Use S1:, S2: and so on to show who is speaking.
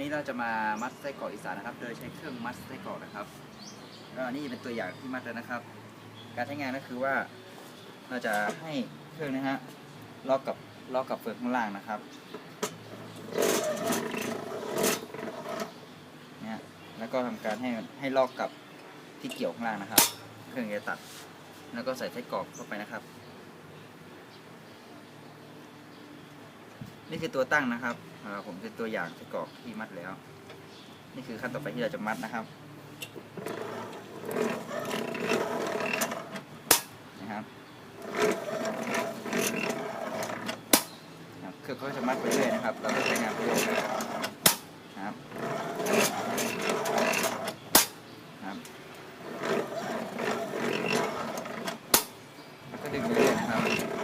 S1: นี้เราจะมามัดไส้กรอกอีสานนะครับ โดยใช้เครื่องมัดไส้กรอกนะครับก็นนี้เป็นตัวอย่างที่มัดแล้วนะครับ การใช้งานก็คือว่า เราจะให้เครื่องนะฮะล็อกกับล็อกกับเฟือกข้างล่างนะครับเนี่ยแล้วก็ทำการให้ให้ล็อกกับที่เกี่ยวข้างล่างนะครับ เครื่องจะตัด แล้วก็ใส่ไส้กรอกเข้าไปนะครับ นี่คือตัวตั้งนะครับผมเป็นตัวอย่างที่กรอกที่มัดแล้ว นี่คือขั้นต่อไปที่เราจะมัดนะครับนะครับคือเขาจะมัดไปเรื่อยนะครับ เราก็ใช้งานไปเรื่อยนะครับครับก็ดึงเรื่อยนะครับ